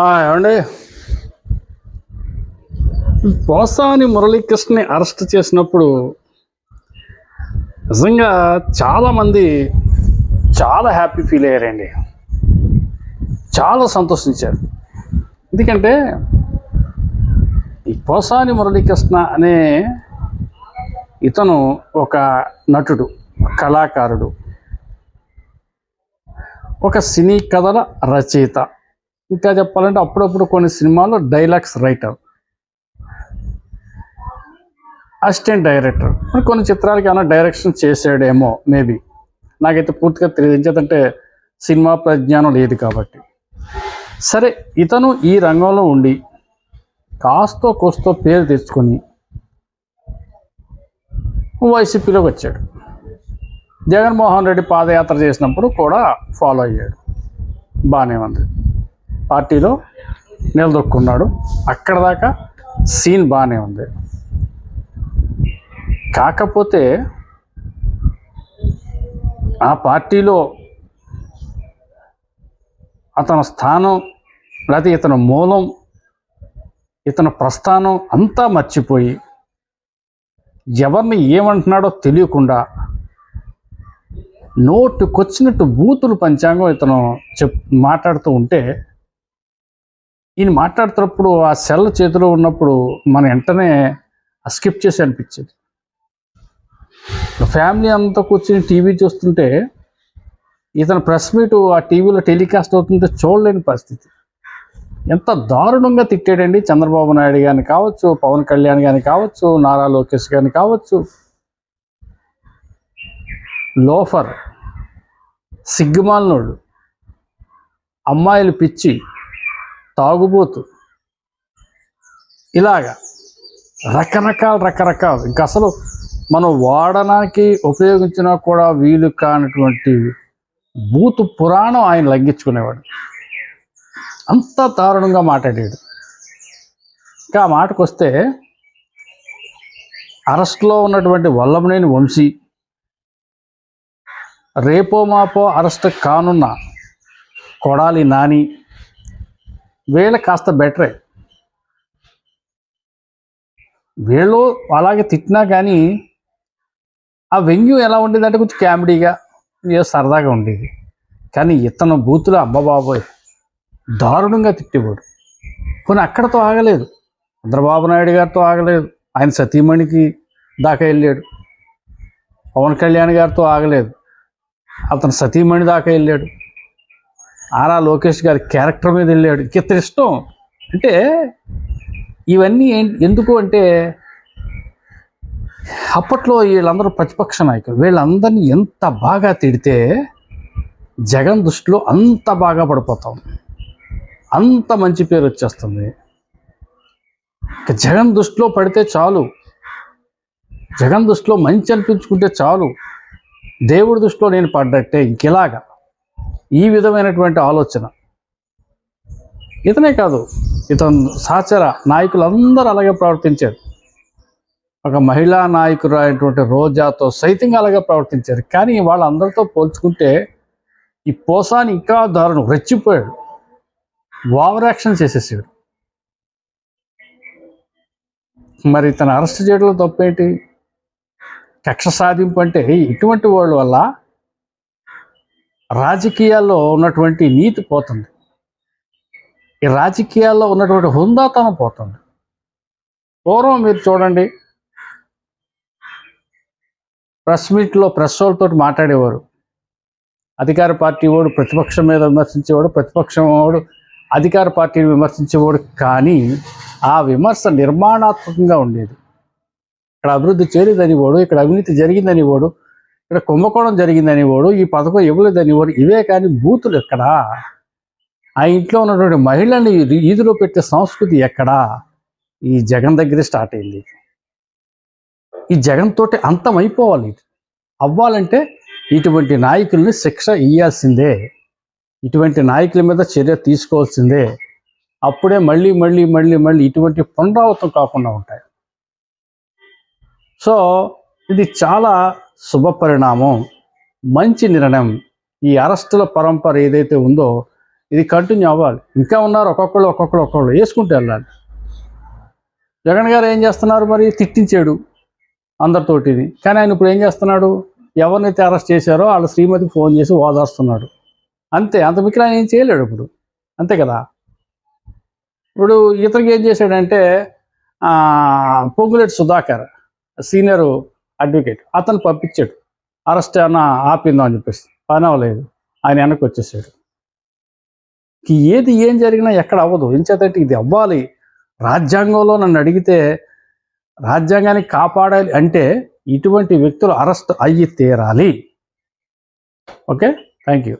ఏమండి? పోసాని మురళీకృష్ణని అరెస్ట్ చేసినప్పుడు నిజంగా చాలామంది చాలా హ్యాపీ ఫీల్ అయ్యారండి. చాలా సంతోషించారు. ఎందుకంటే ఈ పోసాని మురళీకృష్ణ అనే ఇతను ఒక నటుడు కళాకారుడు ఒక సినీ కథల రచయిత. ఇంకా చెప్పాలంటే అప్పుడప్పుడు కొన్ని సినిమాల్లో డైలాగ్స్ రైటర్. Assistant director. మరి కొన్ని చిత్రాలకి ఏమైనా డైరెక్షన్ చేసాడేమో మేబీ. నాకైతే పూర్తిగా తెలియదు ఎందుకంటే సినిమా ప్రజ్ఞానం లేదు కాబట్టి. సరే ఇతను ఈ రంగంలో ఉండి కాస్తో కోస్తో పేరు తెచ్చుకొని వైసీపీలోకి వచ్చాడు. జగన్మోహన్ రెడ్డి పాదయాత్ర చేసినప్పుడు కూడా ఫాలో అయ్యాడు. బాగానే ఉంది. పార్టీలో నిలదొక్కున్నాడు. అక్కడ దాకా సీన్ బాగానే ఉంది. కాకపోతే ఆ పార్టీలో అతని స్థానం లేకపోతే ఇతని మూలం ఇతని ప్రస్థానం అంతా మర్చిపోయి ఎవరిని ఏమంటున్నాడో తెలియకుండా నోటుకొచ్చినట్టు బూతులు పంచాంగం ఇతను చెప్ మాట్లాడుతూ ఉంటే ఈయన మాట్లాడుతున్నప్పుడు ఆ సెల్ చేతిలో ఉన్నప్పుడు మన వెంటనే స్కిప్ చేసి అనిపించేది. ఫ్యామిలీ అంతా కూర్చొని టీవీ చూస్తుంటే ఇతను ప్రెస్ మీట్ ఆ టీవీలో టెలికాస్ట్ అవుతుంటే చూడలేని పరిస్థితి. ఎంత దారుణంగా తిట్టాడండి చంద్రబాబు నాయుడు గారిని కావచ్చు పవన్ కళ్యాణ్ గారిని కావచ్చు నారా లోకేష్ గారిని కావచ్చు. లోఫర్ సిగ్గుమాలినోడు అమ్మాయిలు పిచ్చి తాగుబోతు. ఇలాగా రకరకాల రకరకాలు. ఇంకా అసలు మనం వాడడానికి ఉపయోగించినా కూడా వీలు కానటువంటి బూతు పురాణం ఆయన లంఘించుకునేవాడు. అంత దారుణంగా మాట్లాడాడు. ఇంకా ఆ మాటకు వస్తే అరెస్ట్లో ఉన్నటువంటి వల్లభనేని వంశీ రేపో మాపో అరెస్ట్ కానున్న కొడాలి నాని వీళ్ళ కాస్త బెటరే. వీళ్ళు అలాగే తిట్టినా కానీ ఆ వెంగ్యూ ఎలా ఉండేదంటే కొంచెం కామెడీగా ఏదో సరదాగా ఉండేది. కానీ ఇతను బూతులు అమ్మ బాబోయ్ దారుణంగా తిట్టేవాడు. కొన్ని అక్కడతో ఆగలేదు. చంద్రబాబు నాయుడు గారితో ఆగలేదు. ఆయన సతీమణికి దాకా వెళ్ళాడు. పవన్ కళ్యాణ్ గారితో ఆగలేదు. అతను సతీమణి దాకా వెళ్ళాడు. ఆరా లోకేష్ గారి క్యారెక్టర్ మీద వెళ్ళాడు. ఇతని ఇష్టం? అంటే ఇవన్నీ ఏంటి ఎందుకు అంటే అప్పట్లో వీళ్ళందరూ ప్రతిపక్ష నాయకులు. వీళ్ళందరినీ ఎంత బాగా తిడితే జగన్ దృష్టిలో అంత బాగా పడిపోతాం. అంత మంచి పేరు వచ్చేస్తుంది. జగన్ దృష్టిలో పడితే చాలు. జగన్ దృష్టిలో మంచి అనిపించుకుంటే చాలు. దేవుడి దృష్టిలో నేను పడ్డట్టే ఇంకెలాగా? ఈ విధమైనటువంటి ఆలోచన. ఇతనే కాదు ఇతను సహచర నాయకులందరూ అలాగే ప్రవర్తించారు. ఒక మహిళా నాయకుడు అయినటువంటి రోజాతో సైతంగా అలాగే ప్రవర్తించారు. కానీ వాళ్ళందరితో పోల్చుకుంటే ఈ పోసాని ఇంకా దారుణం రెచ్చిపోయాడు. ఓవర్ యాక్షన్ చేసేసాడు. మరి తను అరెస్ట్ చేయడంలో తప్పేంటి? కక్ష సాధింపు అంటే ఇటువంటి వాళ్ళ వల్ల రాజకీయాల్లో ఉన్నటువంటి నీతి పోతుంది. ఈ రాజకీయాల్లో ఉన్నటువంటి హుందాతనం పోతుంది. పూర్వం మీరు చూడండి ప్రెస్ మీట్లో ప్రెస్ వాళ్ళతో మాట్లాడేవారు. అధికార పార్టీ వాడు ప్రతిపక్షం మీద విమర్శించేవాడు ప్రతిపక్షం వాడు అధికార పార్టీని విమర్శించేవాడు కానీ ఆ విమర్శ నిర్మాణాత్మకంగా ఉండేది. ఇక్కడ అభివృద్ధి చేయలేదని వాడు ఇక్కడ అవినీతి జరిగిందని వాడు ఇక్కడ కుంభకోణం జరిగిందనేవాడు ఈ పథకం ఇవ్వలేదని వాడు ఇవే కానీ బూతులు ఎక్కడా? ఆ ఇంట్లో ఉన్నటువంటి మహిళల్ని ఈదిలో పెట్టే సంస్కృతి ఎక్కడా? ఈ జగన్ దగ్గరే స్టార్ట్ అయింది. ఈ జగన్ తోటి అంతం అయిపోవాలి ఇది. అవ్వాలంటే ఇటువంటి నాయకుల్ని శిక్ష ఇయ్యాల్సిందే. ఇటువంటి నాయకుల మీద చర్య తీసుకోవాల్సిందే. అప్పుడే మళ్ళీ మళ్ళీ మళ్ళీ మళ్ళీ ఇటువంటి పునరావృతం కాకుండా ఉంటాయి. సో ఇది చాలా శుభ పరిణామం మంచి నిర్ణయం. ఈ అరెస్టుల పరంపర ఏదైతే ఉందో ఇది కంటిన్యూ అవ్వాలి. ఇంకా ఉన్నారు ఒక్కొక్కళ్ళు ఒక్కొక్కళ్ళు ఒక్కొక్కళ్ళు. వేసుకుంటూ వెళ్ళాలి. జగన్ గారు ఏం చేస్తున్నారు మరి? తిట్టించాడు అందరితోటిని. కానీ ఆయన ఇప్పుడు ఏం చేస్తున్నాడు? ఎవరినైతే అరెస్ట్ చేశారో వాళ్ళ శ్రీమతికి ఫోన్ చేసి ఓదార్స్తున్నాడు. అంతే. అంత మిక్కిలి ఆయన ఏం చేయలేడు ఇప్పుడు. అంతే కదా? ఇప్పుడు ఇతనికి ఏం చేశాడంటే పొంగులేటి సుధాకర్ సీనియర్ అడ్వకేట్. అతను పంపించాడు. అరెస్ట్ అన్న ఆపిందాం అని చెప్పేసి. పని అవ్వలేదు. ఆయన వెనక్కి వచ్చేసాడు. ఏది ఏం జరిగినా ఎక్కడ అవ్వదు. ఎంచేతంటే ఇది అవ్వాలి. రాజ్యాంగంలో నన్ను అడిగితే రాజ్యాంగాన్ని కాపాడాలి అంటే ఇటువంటి వ్యక్తులు అరెస్ట్ అయ్యి తీరాలి. ఓకే? Thank you